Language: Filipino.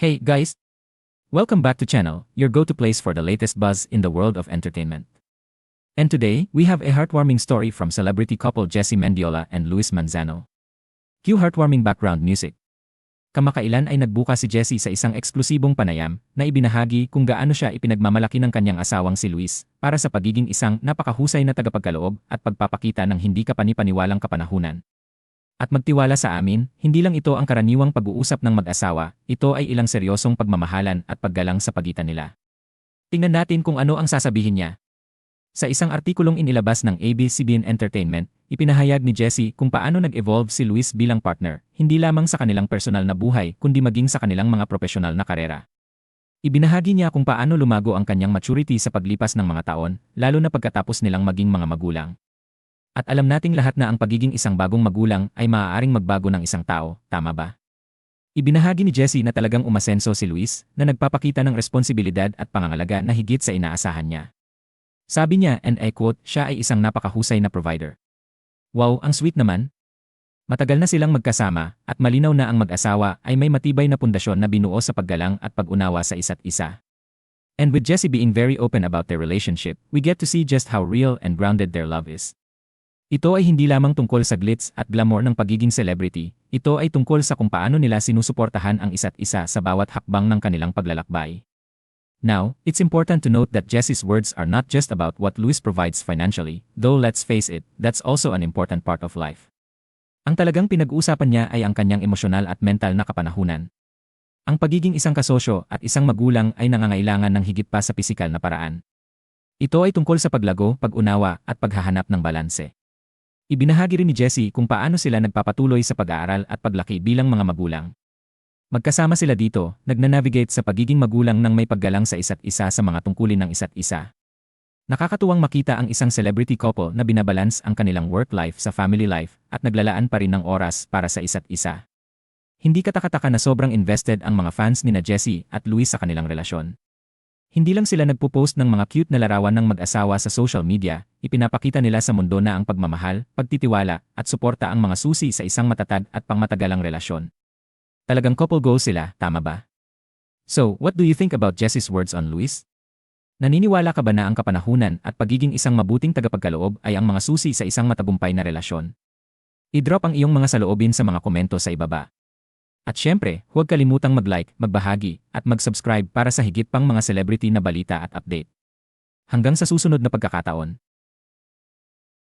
Hey guys! Welcome back to channel, your go-to place for the latest buzz in the world of entertainment. And today, we have a heartwarming story from celebrity couple Jessie Mendiola and Luis Manzano. Cue heartwarming background music. Kamakailan ay nagbuka si Jessie sa isang eksklusibong panayam na ibinahagi kung gaano siya ipinagmamalaki ng kanyang asawang si Luis para sa pagiging isang napakahusay na tagapagkaloob at pagpapakita ng hindi kapanipaniwalang kapanahunan. At magtiwala sa amin, hindi lang ito ang karaniwang pag-uusap ng mag-asawa, ito ay ilang seryosong pagmamahalan at paggalang sa pagitan nila. Tingnan natin kung ano ang sasabihin niya. Sa isang artikulong inilabas ng ABS-CBN Entertainment, ipinahayag ni Jessie kung paano nag-evolve si Luis bilang partner, hindi lamang sa kanilang personal na buhay kundi maging sa kanilang mga profesional na karera. Ibinahagi niya kung paano lumago ang kanyang maturity sa paglipas ng mga taon, lalo na pagkatapos nilang maging mga magulang. At alam nating lahat na ang pagiging isang bagong magulang ay maaaring magbago ng isang tao, tama ba? Ibinahagi ni Jessie na talagang umasenso si Luis na nagpapakita ng responsibilidad at pangangalaga na higit sa inaasahan niya. Sabi niya, and I quote, siya ay isang napakahusay na provider. Wow, ang sweet naman. Matagal na silang magkasama at malinaw na ang mag-asawa ay may matibay na pundasyon na binuo sa paggalang at pag-unawa sa isa't isa. And with Jessie being very open about their relationship, we get to see just how real and grounded their love is. Ito ay hindi lamang tungkol sa glitz at glamour ng pagiging celebrity, ito ay tungkol sa kung paano nila sinusuportahan ang isa't isa sa bawat hakbang ng kanilang paglalakbay. Now, it's important to note that Jessie's words are not just about what Luis provides financially, though let's face it, that's also an important part of life. Ang talagang pinag-uusapan niya ay ang kanyang emosyonal at mental na kapanahunan. Ang pagiging isang kasosyo at isang magulang ay nangangailangan ng higit pa sa pisikal na paraan. Ito ay tungkol sa paglago, pag-unawa at paghahanap ng balanse. Ibinahagi rin ni Jessie kung paano sila nagpapatuloy sa pag-aaral at paglaki bilang mga magulang. Magkasama sila dito, nagnanavigate sa pagiging magulang ng may paggalang sa isa't isa sa mga tungkulin ng isa't isa. Nakakatuwang makita ang isang celebrity couple na binabalance ang kanilang work life sa family life at naglalaan pa rin ng oras para sa isa't isa. Hindi katakataka na sobrang invested ang mga fans ni na Jessie at Luis sa kanilang relasyon. Hindi lang sila nagpo-post ng mga cute na larawan ng mag-asawa sa social media, ipinapakita nila sa mundo na ang pagmamahal, pagtitiwala, at suporta ang mga susi sa isang matatag at pangmatagalang relasyon. Talagang couple goals sila, tama ba? So, what do you think about Jessie's words on Luis? Naniniwala ka ba na ang kapanahunan at pagiging isang mabuting tagapagkaloob ay ang mga susi sa isang matagumpay na relasyon? I-drop ang iyong mga saloobin sa mga komento sa ibaba. At syempre, huwag kalimutang mag-like, magbahagi, at mag-subscribe para sa higit pang mga celebrity na balita at update. Hanggang sa susunod na pagkakataon.